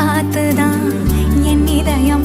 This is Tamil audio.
பார்த்துதான் என் இதயம்